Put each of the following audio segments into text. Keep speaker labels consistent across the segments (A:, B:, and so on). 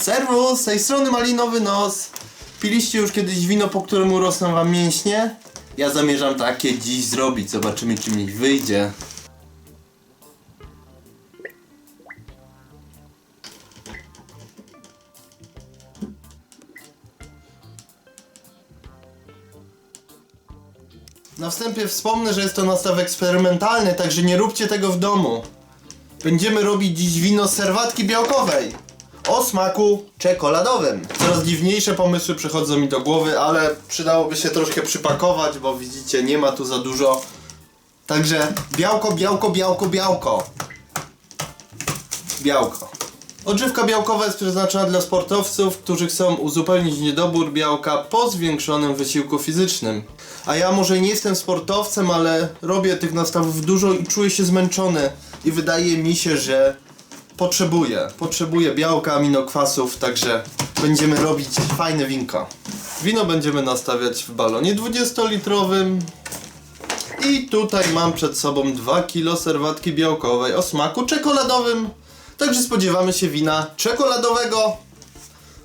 A: Serwus, z tej strony Malinowy Nos. Piliście już kiedyś wino, po którym urosną wam mięśnie? Ja zamierzam takie dziś zrobić, zobaczymy czy mi wyjdzie. Na wstępie wspomnę, że jest to nastaw eksperymentalny, także nie róbcie tego w domu. Będziemy robić dziś wino z serwatki białkowej o smaku czekoladowym. Coraz dziwniejsze pomysły przychodzą mi do głowy, ale przydałoby się troszkę przypakować, bo widzicie, nie ma tu za dużo. Także białko, białko, białko, białko. Białko. Odżywka białkowa jest przeznaczona dla sportowców, którzy chcą uzupełnić niedobór białka po zwiększonym wysiłku fizycznym. A ja może nie jestem sportowcem, ale robię tych nastawów dużo i czuję się zmęczony. I wydaje mi się, że potrzebuję. Potrzebuję białka, aminokwasów, także będziemy robić fajne winko. Wino będziemy nastawiać w balonie 20-litrowym. I tutaj mam przed sobą 2 kg serwatki białkowej o smaku czekoladowym. Także spodziewamy się wina czekoladowego,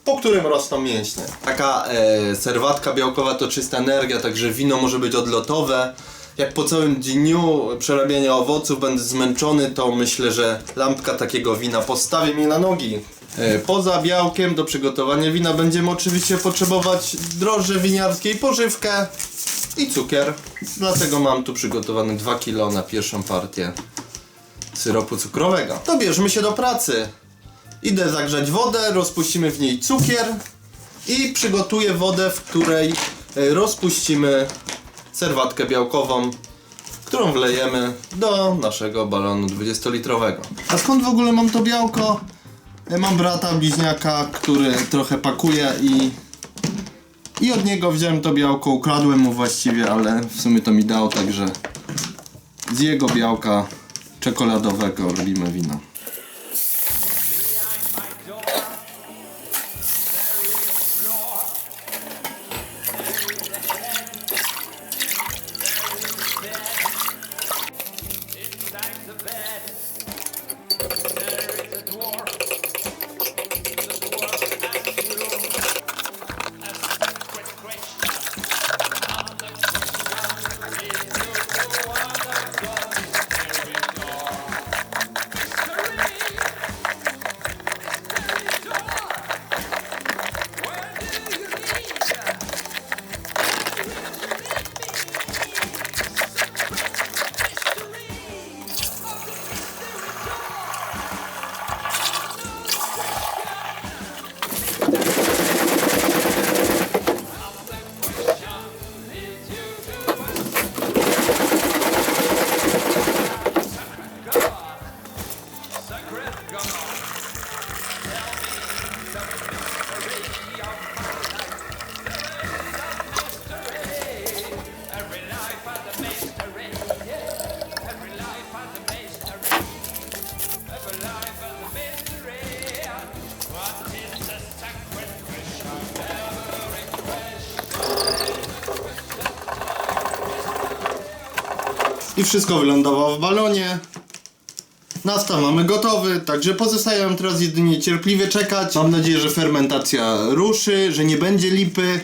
A: po którym rosną mięśnie. Taka e, serwatka białkowa to czysta energia, także wino może być odlotowe. Jak po całym dniu przerabiania owoców będę zmęczony, to myślę, że lampka takiego wina postawi mnie na nogi. E, Poza białkiem do przygotowania wina będziemy oczywiście potrzebować drożdże winiarskie i pożywkę i cukier. Dlatego mam tu przygotowane 2 kg na pierwszą partię syropu cukrowego. To bierzmy się do pracy. Idę zagrzać wodę, rozpuścimy w niej cukier i przygotuję wodę, w której e, rozpuścimy serwatkę białkową, którą wlejemy do naszego balonu 20-litrowego. A skąd w ogóle mam to białko? E, Mam brata bliźniaka, który trochę pakuje i i od niego wziąłem to białko, ukradłem mu właściwie, ale w sumie to mi dał, także z jego białka czekoladowego robimy wino. I wszystko wylądowało w balonie. Nastaw mamy gotowy, także pozostaje nam teraz jedynie cierpliwie czekać. Mam nadzieję, że fermentacja ruszy, że nie będzie lipy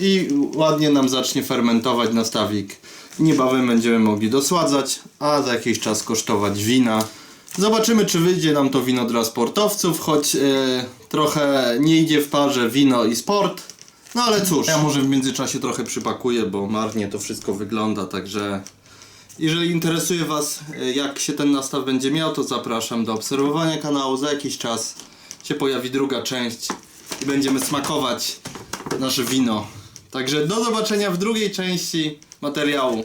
A: i ładnie nam zacznie fermentować nastawik. Niebawem będziemy mogli dosładzać, a za jakiś czas kosztować wina. Zobaczymy, czy wyjdzie nam to wino dla sportowców, choć e, trochę nie idzie w parze wino i sport. No ale cóż, ja może w międzyczasie trochę przypakuję, bo marnie to wszystko wygląda, także jeżeli interesuje Was, e, jak się ten nastaw będzie miał, to zapraszam do obserwowania kanału. Za jakiś czas się pojawi druga część i będziemy smakować nasze wino. Także do zobaczenia w drugiej części materiału.